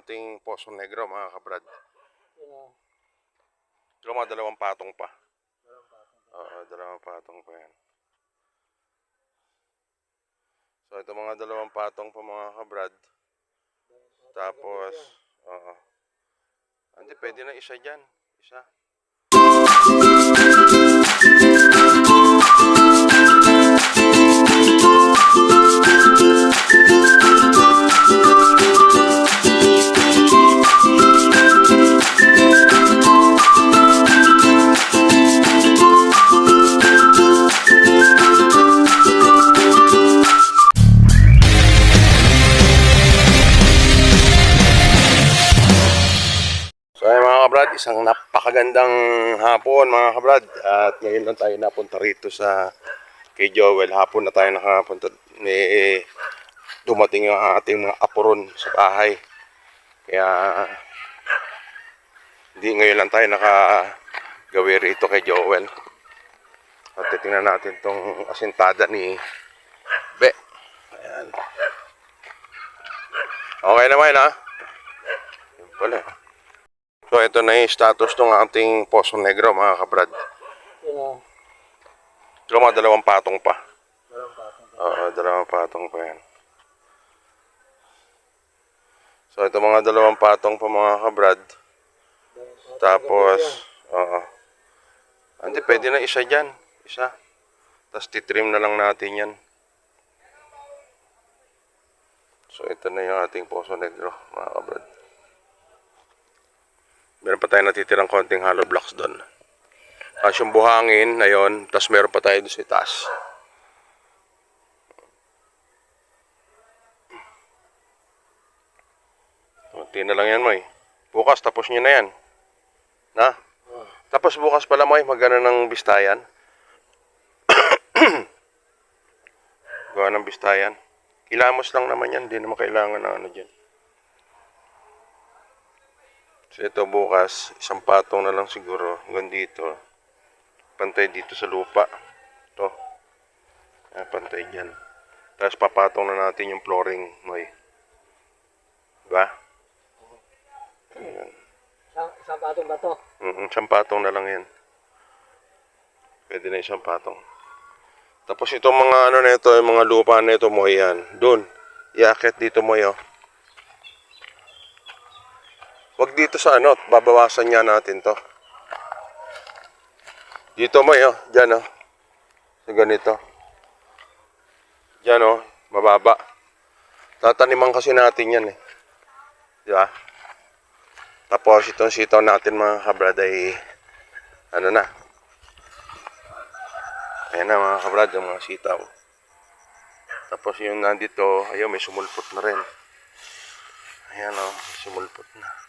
ating Poso Negro mga kabrad. Ito mga dalawang patong pa. Oo, dalawang patong pa yan. So ito mga dalawang patong pa mga kabrad. Tapos, oo. Hindi, pwede na isa dyan. Isa. Isang napakagandang hapon mga kabrad. At ngayon lang tayo napunta rito sa kay Joel. Hapon na tayo nakapunta. May dumating yung ating mga apuron sa bahay. Kaya hindi ngayon lang tayo nakagawi rito kay Joel. At titingnan natin tong asintada ni Be. Ayan. Okay naman ha? Yun pala. So ito na yung status ng ating Poso Negro mga kabrad. Yun o. Ito mga dalawang patong pa. Dalawang patong. Oo, dalawang patong pa yan. So ito mga dalawang patong pa mga kabrad. Tapos, oo. Hindi, pwede na isa dyan. Isa. Tapos titrim na lang natin yan. So ito na yung ating Poso Negro mga kabrad. Meron pa tayo natitirang konting hollow blocks doon. Tapos yung buhangin na yun, tapos meron pa tayo doon sa taas. Kunti na lang yan, Moy. Bukas, tapos nyo na yan. Na? Tapos bukas pala, Moy, magana ng bistayan. Gawa ng bistayan. Kilamos lang naman yan, hindi naman kailangan na ano dyan. So ito bukas, isang patong na lang siguro hanggang dito. Pantay dito sa lupa. Ito. Ah, pantay dyan. Tapos papatong na natin yung flooring, Moy. Diba? Ayan. Isang, isang patong ba to? Mm, isang patong na lang yan. Pwede na isang patong. Tapos itong mga ano na ito, yung mga lupa na ito mo yan. Doon. Iakit dito mo yo. Wag dito sa ano, babawasan niya natin to. Dito mo yo, diyan oh. Sa ganito. Diyan oh, mababa. Tataniman kasi natin yan eh. Di ba? Tapos itong sitaw natin mga kabrad ay ano na. Ayan na mga kabrad, yung mga sitaw. Tapos yung nandito, ayun may sumulpot na rin. Ayan o, may sumulpot na.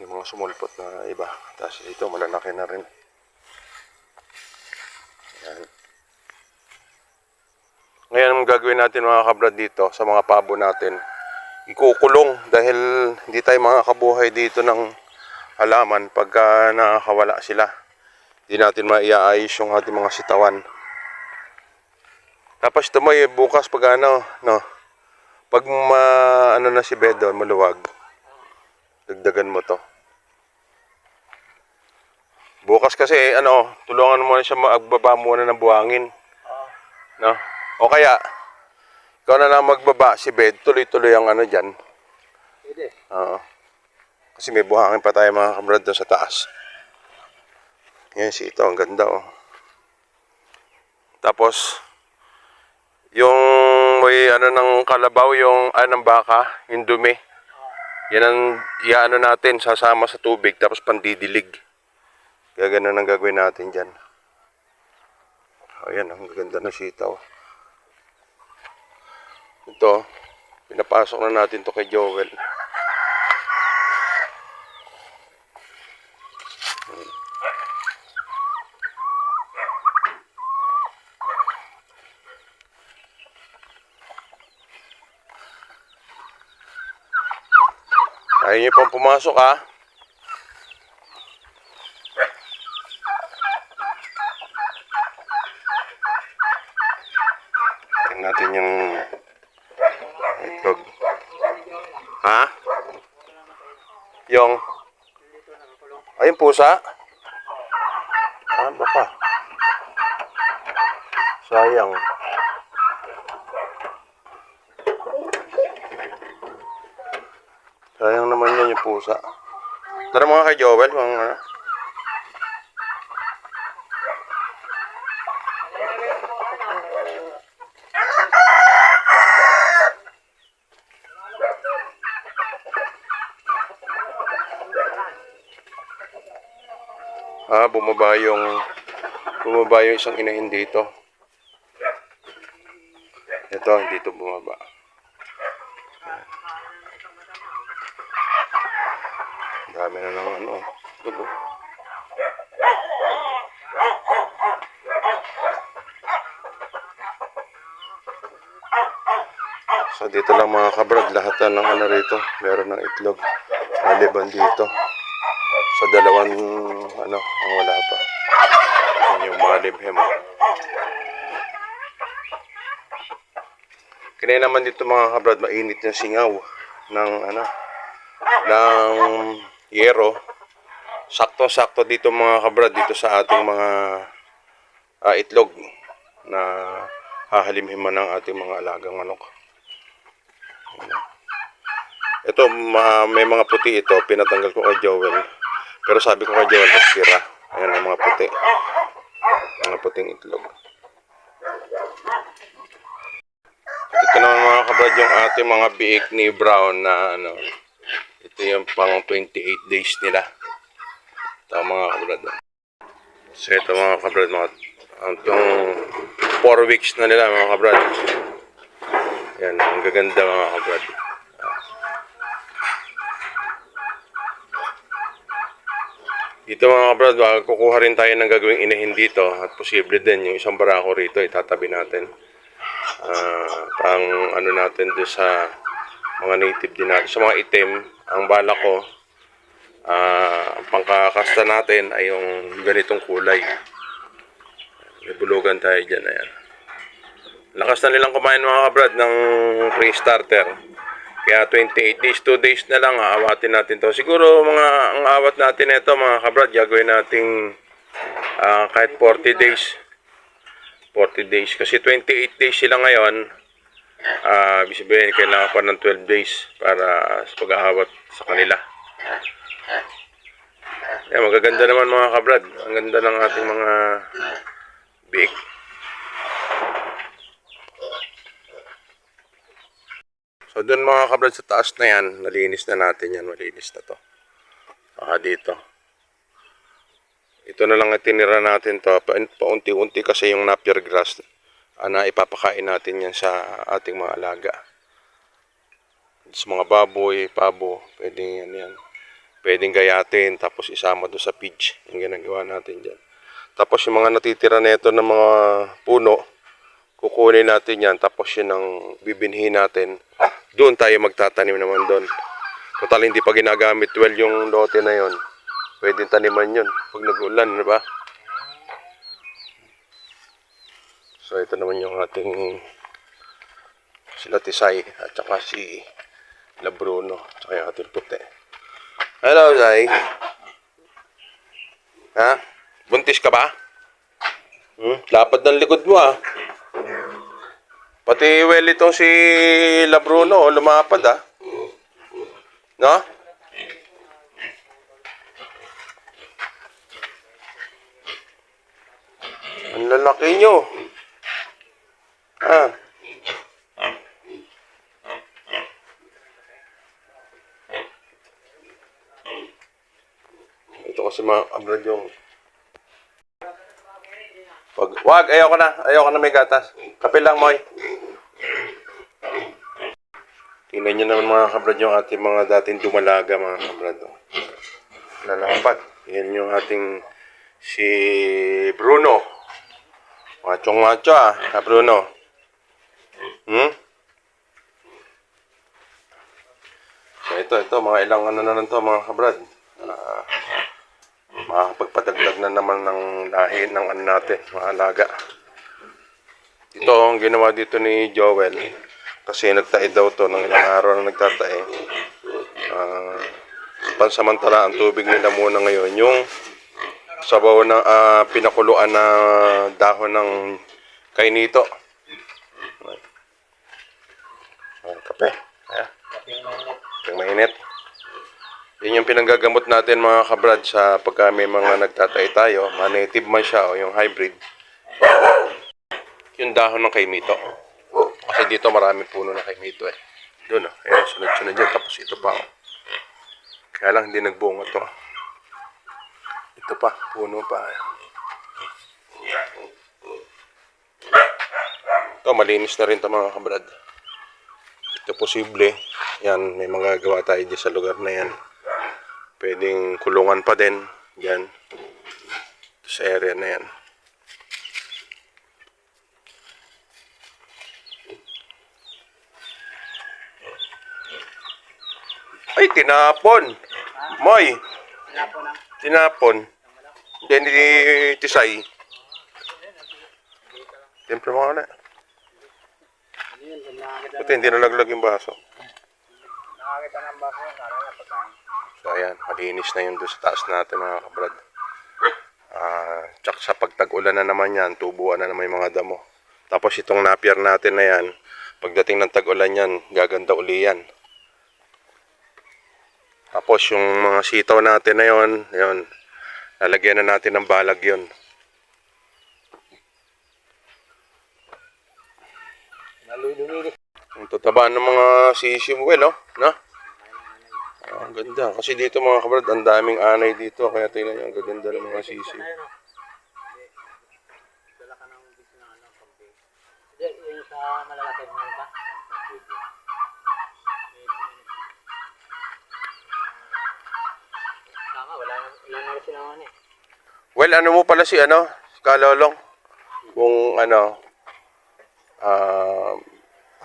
Yung mga sumulpot na iba. Tapos ito, malalaki na rin. Ayan. Ngayon, ang gagawin natin mga kabrad dito sa mga pabo natin, ikukulong dahil hindi tayo makakabuhay dito ng halaman pagka nakakawala sila. Hindi natin maiaayos yung ating mga sitawan. Tapos ito mo bukas pag ano, no, pag ma, ano na si Bedo, maluwag, dagdagan mo to. Bukas kasi, ano, tulungan mo na siya magbaba muna ng buhangin. No? O kaya, ikaw na lang magbaba si Bed, tuloy-tuloy ang ano dyan. Pwede. Oo. Kasi may buhangin pa tayo mga kamrad doon sa taas. Yan si ito, ang ganda oh. Tapos, yung may ano ng kalabaw, yung ah, ng baka, yung dumi. Yan ang iaano natin, sasama sa tubig, tapos pandidilig. Kaya ganun ang gagawin natin dyan. Ayan, ang ganda ng sitaw. Ito, pinapasok na natin to kay Joel. Niyo pang pumasok ha. Tingnan natin yung itlog. Ha? Yung ayun pusa? Ah, baka. Sayang. Sayang naman yan yung pusa. Tara mga kay Joel, mga ano. Ah, bumaba yung bumaba yung isang inahin dito. Ito, dito bumaba. Dami na ng ano. Dugo. So dito lang mga kabrad, lahat na ng ano rito, meron ng itlog. Maliban dito. Sa dalawang ano, ang wala pa. Yan yung mga libhem. Kaya naman dito mga kabrad, mainit yung singaw ng ano, ng yero. Sakto-sakto dito mga kabrad, dito sa ating mga ah, itlog na hahalimhiman ng ating mga alagang manok. Ito, ma- may mga puti ito. Pinatanggal ko kay Joel. Pero sabi ko kay Joel, magsira. Ayan ang mga puti. Mga puting itlog. Ito naman mga kabrad yung ating mga biik ni Brown na ano. Ito yung pang 28 days nila. Ito mga kabrad. So ito mga kabrad, mga itong 4 weeks na nila mga kabrad. Yan, ang gaganda mga kabrad. Dito mga kabrad, kukuha rin tayo ng gagawing inahin dito at posible din yung isang barako rito itatabi natin. Ah, pang ano natin doon sa mga native din natin. Sa mga itim, ang bala ko, ah, ang pangkakasta natin ay yung ganitong kulay. May tayo dyan. Ayan. Lakas na nilang kumain mga kabrad ng pre-starter. Kaya 28 days, 2 days na lang aawatin natin to. Siguro mga ang awat natin ito mga kabrad, gagawin nating ah, kahit 40 days. 40 days. Kasi 28 days sila ngayon. Uh, sabihin, kailangan pa ng 12 days para sa pag-aawat sa kanila. Yan, magaganda naman mga kabrad. Ang ganda ng ating mga biik. So doon mga kabrad sa taas na yan, nalinis na natin yan, malinis na to. Saka dito. Ito na lang ang tinira natin to, pa, paunti-unti kasi yung napier grass na ipapakain natin yan sa ating mga alaga. Sa mga baboy, pabo, pwedeng yan yan. Pwedeng gayatin, tapos isama doon sa pitch, yung ginagawa natin dyan. Tapos yung mga natitira nito ng mga puno, kukunin natin yan, tapos yun ang bibinhin natin. Doon tayo magtatanim naman doon. Total hindi pa ginagamit well yung lote na yon. Pwedeng taniman yun pag nag-ulan, di ba? So ito naman yung ating sila Tisay at saka si Labruno at saka yung ating puti. Hello, Zay. Ha? Buntis ka ba? Hmm? Lapad ng likod mo ah. Pati well itong si Labruno, oh, lumapad ah. No? Ang lalaki nyo. Ah. Ito kasi mga kabrad yung Wag, wag, ayoko na. Ayoko na may gatas. Kape lang, Moy. Tingnan nyo naman mga kabrad yung ating mga dating dumalaga mga kabrad. oh. Lalapat. Yan yung ating si Bruno. Machong macho ah, Bruno. Hmm? So ito, ito, mga ilang ano na lang to mga kabrad. Ah, makakapagpadagdag na naman ng lahi ng ano natin, mga alaga. Ito, ang ginawa dito ni Joel, kasi nagtae daw to ng ilang araw na nagtatae. Ah, pansamantala, ang tubig nila muna ngayon, yung sabaw na ah, pinakuluan na dahon ng kainito. Ah, kape. Ah, yung mainit. Yun yung pinanggagamot natin mga kabrad sa pagka may mga nagtatay tayo, ma-native man siya o yung hybrid. Yung dahon ng kaimito. Kasi dito marami puno ng kaimito eh. Doon oh, ayun, sunod-sunod yan. Tapos ito pa oh. Kaya lang hindi nagbunga to. Ito pa, puno pa. Ito, malinis na rin ito mga kabrad. Ito posible. Yan, may mga gawa tayo dyan sa lugar na yan. Pwedeng kulungan pa din. Yan. Sa area na yan. Ay, tinapon. Moy, tinapon. Hindi tisay. Siyempre mga na. Ano yun? Kung nakakita, Buti hindi nalaglag yung baso. nakakita ng baso yun, kala na. So ayan, malinis na yun doon sa taas natin mga kabrad. Ah, tsak sa pagtag-ulan na naman yan, tubuan na naman yung mga damo. Tapos itong napier natin na yan, pagdating ng tag-ulan yan, gaganda uli yan. Tapos yung mga sitaw natin na yon, yun, lalagyan na natin ng balag yun. Naludumilis. Ang tataba ng mga sisi mo, well, oh, no? Ah, ang ganda. Kasi dito mga kabrad, ang daming anay dito. Kaya tingnan nyo, ang gaganda ng mga sisi. Ayun o. Dala ka ng na ano, pambing. Yung sa malalaki mo? Tama, wala na, wala na rin. Well, ano mo pala si ano, si Kalolong? Kung ano, ah,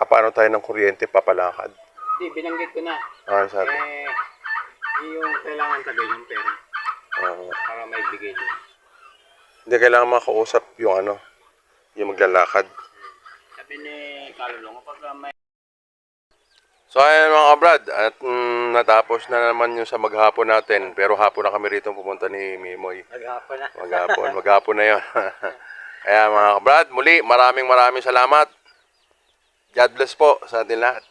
paano tayo ng kuryente, papalakad. Hindi, binanggit ko na. Ah, sabi. Eh, yung kailangan tabi yung pera Ah, para maibigay din. hindi kailangan makausap yung ano, yung maglalakad. Sabi ni Kalulong, kapag may So ayan mga kabrad, at mm, natapos na naman yung sa maghapon natin. Pero hapon na kami rito pumunta ni Mimoy. naghapon na. Maghapon, maghapon na yun. Kaya mga kabrad, muli maraming maraming salamat. God bless po sa atin lahat.